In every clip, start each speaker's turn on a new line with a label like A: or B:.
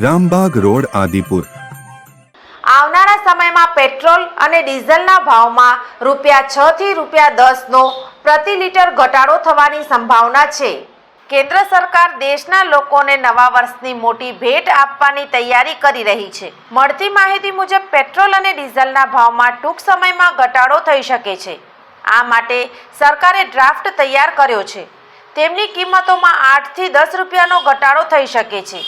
A: Rambag road, Adipur.
B: આવનારા સમયમાં petrol અને ડીઝલના ભાવમાં રૂપિયા છ થી રૂપિયા દસનો પ્રતિ લીટર ઘટાડો થવાની સંભાવના છે. કેન્દ્ર સરકાર દેશના લોકોને નવા વર્ષની મોટી ભેટ આપવાની તૈયારી કરી રહી છે. મળતી માહિતી મુજબ પેટ્રોલ અને ડીઝલના ભાવમાં ટૂંક સમયમાં ઘટાડો થઈ શકે છે. આ માટે સરકારે ડ્રાફ્ટ તૈયાર કર્યો છે. તેમની કિંમતોમાં આઠથી દસ રૂપિયાનો ઘટાડો થઈ શકે છે.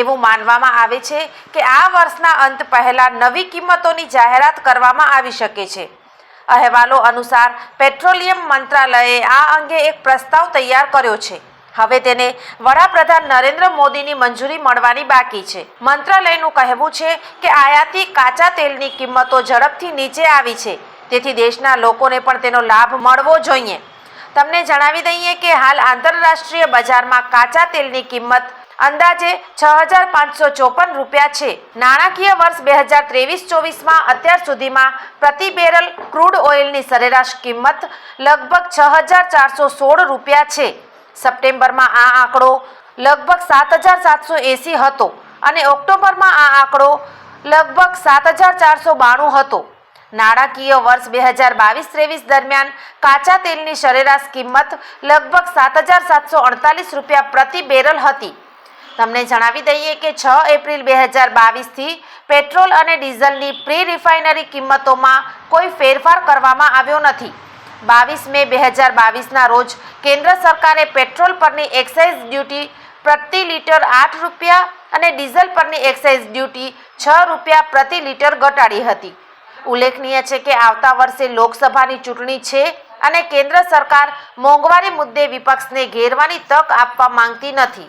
B: એવું માનવામાં આવે છે કે આ વર્ષના અંત પહેલા નવી કિંમતોની જાહેરાત કરવામાં આવી શકે છે. અહેવાલો અનુસાર પેટ્રોલિયમ મંત્રાલયે આ અંગે એક પ્રસ્તાવ તૈયાર કર્યો છે. હવે તેને વડાપ્રધાન નરેન્દ્ર મોદીની મંજૂરી મળવાની બાકી છે. મંત્રાલયનું કહેવું છે કે આયાતી કાચા તેલની કિંમતો ઝડપથી નીચે આવી છે. તેથી દેશના લોકોને પણ તેનો લાભ મળવો જોઈએ. તમને જણાવી દઈએ કે હાલ આંતરરાષ્ટ્રીય બજારમાં કાચા તેલની કિંમત અંદાજે છ હજાર પાંચસો ચોપન રૂપિયા છે. નાણાકીય વર્ષ બે હજાર ત્રેવીસ ચોવીસમાં અત્યાર સુધીમાં પ્રતિ બેરલ ક્રૂડ ઓઇલની સરેરાશ કિંમત લગભગ છ હજાર ચારસો સોળ રૂપિયા છે. સપ્ટેમ્બરમાં આ આંકડો લગભગ સાત હજાર સાતસો એંસી હતો અને ઓક્ટોબરમાં આ આંકડો લગભગ સાત હજાર ચારસો બાણું હતો. નાણાકીય વર્ષ બે હજાર બાવીસ ત્રેવીસ દરમિયાન કાચા તેલની સરેરાશ કિંમત લગભગ સાત હજાર સાતસો અડતાલીસ રૂપિયા પ્રતિ બેરલ હતી. તમને જણાવી દઈએ કે છ એપ્રિલ બે હજાર બાવીસથી પેટ્રોલ અને ડીઝલની પ્રી રિફાઇનરી કિંમતોમાં કોઈ ફેરફાર કરવામાં આવ્યો નથી. બાવીસ મે બે હજાર બાવીસના રોજ કેન્દ્ર સરકારે પેટ્રોલ પરની એક્સાઇઝ ડ્યુટી પ્રતિ લીટર આઠ રૂપિયા અને ડીઝલ પરની એક્સાઇઝ ડ્યુટી છ રૂપિયા પ્રતિ લીટર ઘટાડી હતી. ઉલ્લેખનીય છે કે આવતા વર્ષે લોકસભાની ચૂંટણી છે અને કેન્દ્ર સરકાર મોંઘવારી મુદ્દે વિપક્ષને ઘેરવાની તક આપવા માંગતી નથી.